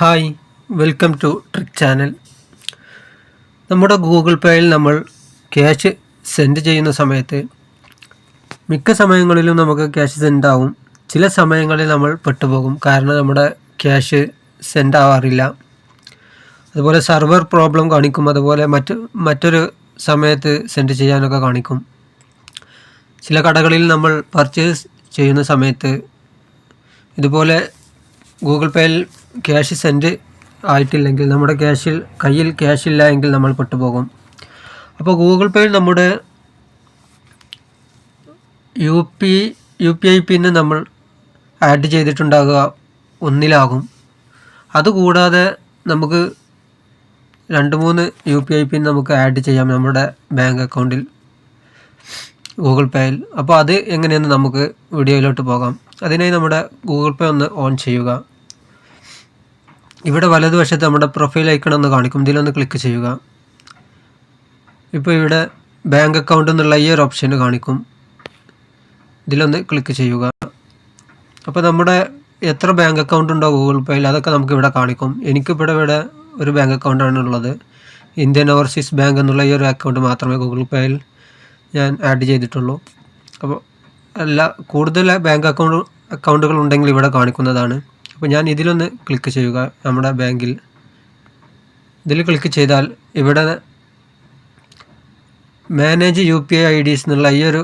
Hi welcome to trick channel. നമ്മുടെ Google പേയിൽ നമ്മൾ ക്യാഷ് സെൻഡ് ചെയ്യുന്ന സമയത്ത് മിക്ക സമയങ്ങളിലും നമുക്ക് ക്യാഷ് സെൻഡ് ആവും ചില സമയങ്ങളിൽ നമ്മൾ പെട്ടുപോകും. കാരണം നമ്മുടെ ക്യാഷ് സെൻഡ് ആവാറില്ല അതുപോലെ സെർവർ പ്രോബ്ലം കാണിക്കും. അതുപോലെ മറ്റ് മറ്റൊരു സമയത്ത് സെൻഡ് ചെയ്യാനൊക്കെ കാണിക്കും. ചില കടകളിൽ നമ്മൾ പർച്ചേസ് ചെയ്യുന്ന സമയത്ത് ഇതുപോലെ ഗൂഗിൾ പേയിൽ ക്യാഷ് സെൻഡ് ആയിട്ടില്ലെങ്കിൽ നമ്മുടെ ക്യാഷിൽ കയ്യിൽ ക്യാഷ് ഇല്ല എങ്കിൽ നമ്മൾ പെട്ടുപോകും. അപ്പോൾ ഗൂഗിൾ പേയിൽ നമ്മുടെ U P U P I PIN നമ്മൾ ആഡ് ചെയ്തിട്ടുണ്ടാകുക ഒന്നിലാകും. അതുകൂടാതെ നമുക്ക് രണ്ട് മൂന്ന് യു പി ഐ പിൻ നമുക്ക് ആഡ് ചെയ്യാം നമ്മുടെ ബാങ്ക് അക്കൗണ്ടിൽ ഗൂഗിൾ പേയിൽ. അപ്പോൾ അത് എങ്ങനെയെന്ന് നമുക്ക് വീഡിയോയിലോട്ട് പോകാം. അതിനായി നമ്മുടെ ഗൂഗിൾ പേ ഒന്ന് ഓൺ ചെയ്യുക. ഇവിടെ വലതുവശത്ത് നമ്മുടെ പ്രൊഫൈൽ ഐക്കൺ ഒന്ന് കാണിക്കും. ഇതിലൊന്ന് ക്ലിക്ക് ചെയ്യുക. ഇപ്പോൾ ഇവിടെ ബാങ്ക് അക്കൗണ്ട് എന്നുള്ള ഈ ഒരു ഓപ്ഷൻ കാണിക്കും. ഇതിലൊന്ന് ക്ലിക്ക് ചെയ്യുക. അപ്പോൾ നമ്മുടെ എത്ര ബാങ്ക് അക്കൗണ്ട് ഉണ്ടോ ഗൂഗിൾ പേയിൽ അതൊക്കെ നമുക്ക് ഇവിടെ കാണിക്കും. എനിക്കിപ്പോൾ ഇവിടെ ഒരു ബാങ്ക് അക്കൗണ്ടാണ് ഉള്ളത്. ഇന്ത്യൻ ഓവർസീസ് ബാങ്ക് എന്നുള്ള ഈ ഒരു അക്കൗണ്ട് മാത്രമേ ഗൂഗിൾ പേയിൽ ഞാൻ ആഡ് ചെയ്തിട്ടുള്ളൂ. അപ്പോൾ എല്ലാ കൂടുതൽ ബാങ്ക് അക്കൗണ്ട് അക്കൗണ്ടുകൾ ഉണ്ടെങ്കിൽ ഇവിടെ കാണിക്കുന്നതാണ്. അപ്പോൾ ഞാൻ ഇതിലൊന്ന് ക്ലിക്ക് ചെയ്യുക. നമ്മുടെ ബാങ്കിൽ ഇതിൽ ക്ലിക്ക് ചെയ്താൽ ഇവിടെ manage U P I I Ds എന്നുള്ള ഈ ഒരു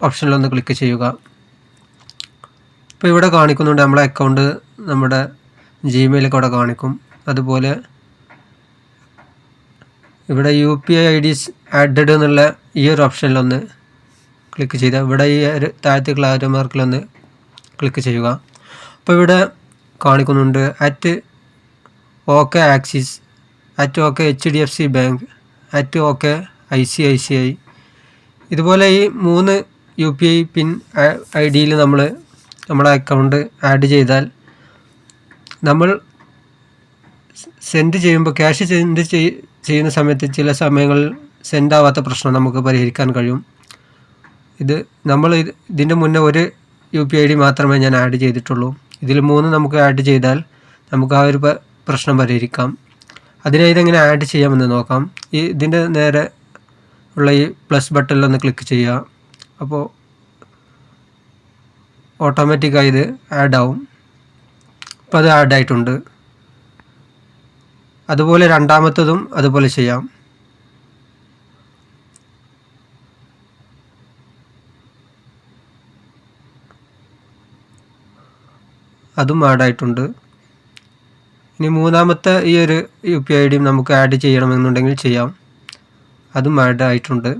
ഓപ്ഷനിലൊന്ന് ക്ലിക്ക് ചെയ്യുക. ഇപ്പോൾ ഇവിടെ കാണിക്കുന്നുണ്ട് നമ്മുടെ അക്കൗണ്ട് നമ്മുടെ ജിമെയിലൊക്കെ അവിടെ കാണിക്കും. അതുപോലെ ഇവിടെ U P I IDs added എന്നുള്ള ഈ ഒരു ഓപ്ഷനിലൊന്ന് ക്ലിക്ക് ചെയ്താൽ ഇവിടെ ഈ ഒരു താഴത്തെ ആരോ മാർക്കിലൊന്ന് ക്ലിക്ക് ചെയ്യുക. അപ്പോൾ ഇവിടെ കാണിക്കുന്നുണ്ട്. At okay axis at okay H D F C bank at okay I C I C I ഇതുപോലെ ഈ മൂന്ന് U P I pin I ഡിയിൽ നമ്മൾ നമ്മുടെ അക്കൗണ്ട് ആഡ് ചെയ്താൽ നമ്മൾ സെൻഡ് ചെയ്യുമ്പോൾ ക്യാഷ് സെൻഡ് ചെയ്യുന്ന സമയത്ത് ചില സമയങ്ങളിൽ സെൻഡ് ആവാത്ത പ്രശ്നം നമുക്ക് പരിഹരിക്കാൻ കഴിയും. ഇത് നമ്മൾ ഇത് ഇതിന്റെ മുന്നേ ഒരു യു പി ഐ ഡി മാത്രമേ ഞാൻ ആഡ് ചെയ്തിട്ടുള്ളൂ. ഇതിൽ മൂന്ന് നമുക്ക് ആഡ് ചെയ്താൽ നമുക്ക് ആ ഒരു പ്രശ്നം പരിഹരിക്കാം. അതിനായി ഇതെങ്ങനെ ആഡ് ചെയ്യാമെന്ന് നോക്കാം. ഈ ഇതിന്റെ നേരെ ഉള്ള ഈ പ്ലസ് ബട്ടണിലൊന്ന് ക്ലിക്ക് ചെയ്യുക. അപ്പോൾ ഓട്ടോമാറ്റിക്കായി ഇത് ആഡ് ആവും. അപ്പോൾ അത് ആഡ് ആയിട്ടുണ്ട്. അതുപോലെ രണ്ടാമത്തതും അതുപോലെ ചെയ്യാം. അതും ആഡ് ആയിട്ടുണ്ട്. ഇനി മൂന്നാമത്തെ ഈ ഒരു യു പി ഐ ഡിയും നമുക്ക് ആഡ് ചെയ്യണമെന്നുണ്ടെങ്കിൽ ചെയ്യാം. അതും ആഡ് ആയിട്ടുണ്ട്.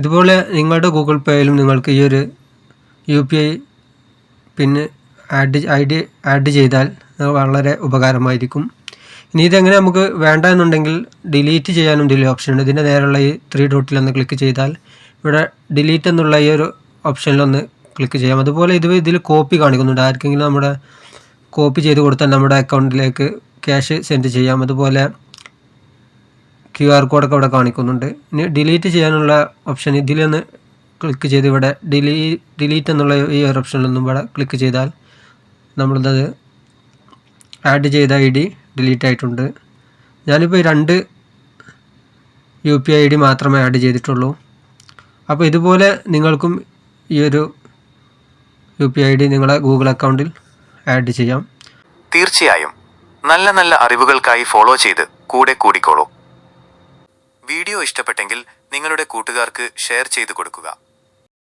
ഇതുപോലെ നിങ്ങളുടെ ഗൂഗിൾ പേയിലും നിങ്ങൾക്ക് ഈ ഒരു യു പി ഐ പിന്നെ ആഡ് ഐ ഡി ആഡ് ചെയ്താൽ വളരെ ഉപകാരമായിരിക്കും. ഇനി ഇതെങ്ങനെ നമുക്ക് വേണ്ട എന്നുണ്ടെങ്കിൽ ഡിലീറ്റ് ചെയ്യാനും ഇതിൽ ഓപ്ഷൻ ഉണ്ട്. ഇതിന്റെ നേരെയുള്ള ഈ ത്രീ ഡോട്ടിലൊന്ന് ക്ലിക്ക് ചെയ്താൽ ഇവിടെ ഡിലീറ്റ് എന്നുള്ള ഈ ഒരു ഓപ്ഷനിലൊന്ന് ക്ലിക്ക് ചെയ്യാം. അതുപോലെ ഇത് ഇതിൽ കോപ്പി കാണിക്കുന്നുണ്ട്. ആർക്കെങ്കിലും നമ്മുടെ കോപ്പി ചെയ്ത് കൊടുത്താൽ നമ്മുടെ അക്കൗണ്ടിലേക്ക് ക്യാഷ് സെൻഡ് ചെയ്യാം. അതുപോലെ ക്യു ആർ കോഡൊക്കെ ഇവിടെ കാണിക്കുന്നുണ്ട്. ഇനി ഡിലീറ്റ് ചെയ്യാനുള്ള ഓപ്ഷൻ ഇതിലൊന്ന് ക്ലിക്ക് ചെയ്ത് ഇവിടെ ഡിലീ ഡിലീറ്റ് എന്നുള്ള ഈ ഒരു ഓപ്ഷനിലൊന്നും ഇവിടെ ക്ലിക്ക് ചെയ്താൽ നമ്മളത് ആഡ് ചെയ്ത ഐ ഡി ഡിലീറ്റ് ആയിട്ടുണ്ട് ഞാനിപ്പോൾ രണ്ട് യു പി ഐ ഡി മാത്രമേ ആഡ് ചെയ്തിട്ടുള്ളൂ. അപ്പോൾ ഇതുപോലെ നിങ്ങൾക്കും ഈ ഒരു യു പി ഐ ഡി നിങ്ങളെ ഗൂഗിൾ അക്കൗണ്ടിൽ ആഡ് ചെയ്യാം. തീർച്ചയായും നല്ല നല്ല അറിവുകൾക്കായി ഫോളോ ചെയ്ത് കൂടെ കൂടിക്കോളൂ. വീഡിയോ ഇഷ്ടപ്പെട്ടെങ്കിൽ നിങ്ങളുടെ കൂട്ടുകാർക്ക് ഷെയർ ചെയ്തു കൊടുക്കുക.